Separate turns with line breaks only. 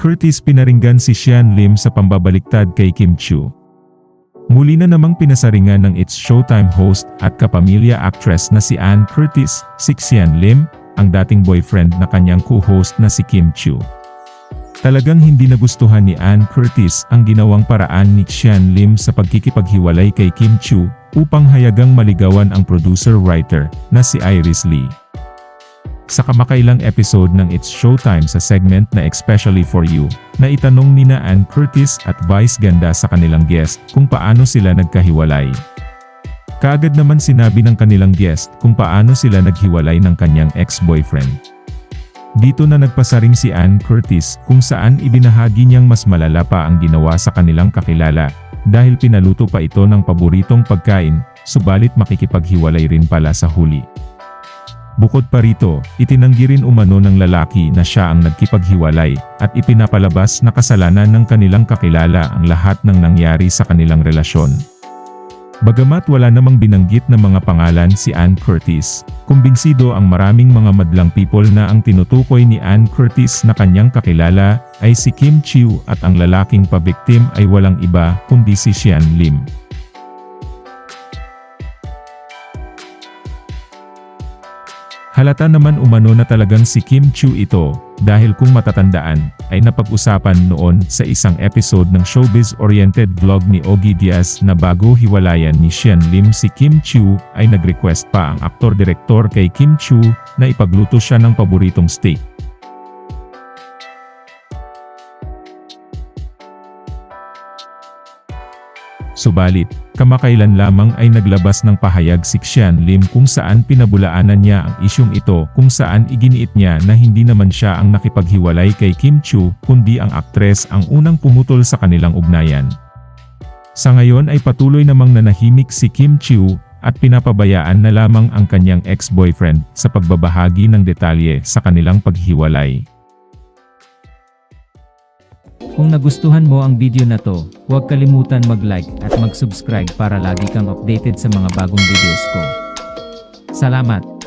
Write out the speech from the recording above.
Curtis pinaringgan si Sian Lim sa pambabaliktad kay Kim Chiu. Muli na namang pinasaringan ng It's Showtime host at kapamilya actress na si Ann Curtis, si Xian Lim, ang dating boyfriend na kanyang co-host na si Kim Chiu. Talagang hindi nagustuhan ni Ann Curtis ang ginawang paraan ni Xian Lim sa pagkikipaghiwalay kay Kim Chiu upang hayagang maligawan ang producer-writer na si Iris Lee. Sa kamakailang episode ng It's Showtime sa segment na Especially For You, na itanong nina Ann Curtis at Vice Ganda sa kanilang guest kung paano sila nagkahiwalay. Kaagad naman sinabi ng kanilang guest kung paano sila naghiwalay ng kanyang ex-boyfriend. Dito na nagpasaring si Ann Curtis kung saan ibinahagi niyang mas malala pa ang ginawa sa kanilang kakilala dahil pinaluto pa ito ng paboritong pagkain, subalit makikipaghiwalay rin pala sa huli. Bukod pa rito, itinanggi rin umano ng lalaki na siya ang nagkipaghiwalay at ipinapalabas na kasalanan ng kanilang kakilala ang lahat ng nangyari sa kanilang relasyon. Bagamat wala namang binanggit na mga pangalan si Ann Curtis, kumbinsido ang maraming mga madlang people na ang tinutukoy ni Ann Curtis na kanyang kakilala ay si Kim Chiu at ang lalaking pabiktim ay walang iba kundi si Xian Lim. Halata naman umano na talagang si Kim Chiu ito, dahil kung matatandaan, ay napag-usapan noon sa isang episode ng showbiz-oriented vlog ni Ogie Diaz na bago hiwalayan ni Xian Lim si Kim Chiu, ay nag-request pa ang aktor-direktor kay Kim Chiu na ipagluto siya ng paboritong steak. Subalit, kamakailan lamang ay naglabas ng pahayag si Xian Lim kung saan pinabulaanan niya ang isyong ito kung saan iginiit niya na hindi naman siya ang nakipaghiwalay kay Kim Chu kundi ang aktres ang unang pumutol sa kanilang ugnayan. Sa ngayon ay patuloy namang nanahimik si Kim Chiu at pinapabayaan na lamang ang kanyang ex-boyfriend sa pagbabahagi ng detalye sa kanilang paghiwalay.
Kung nagustuhan mo ang video na to, huwag kalimutan mag-like at mag-subscribe para lagi kang updated sa mga bagong videos ko. Salamat!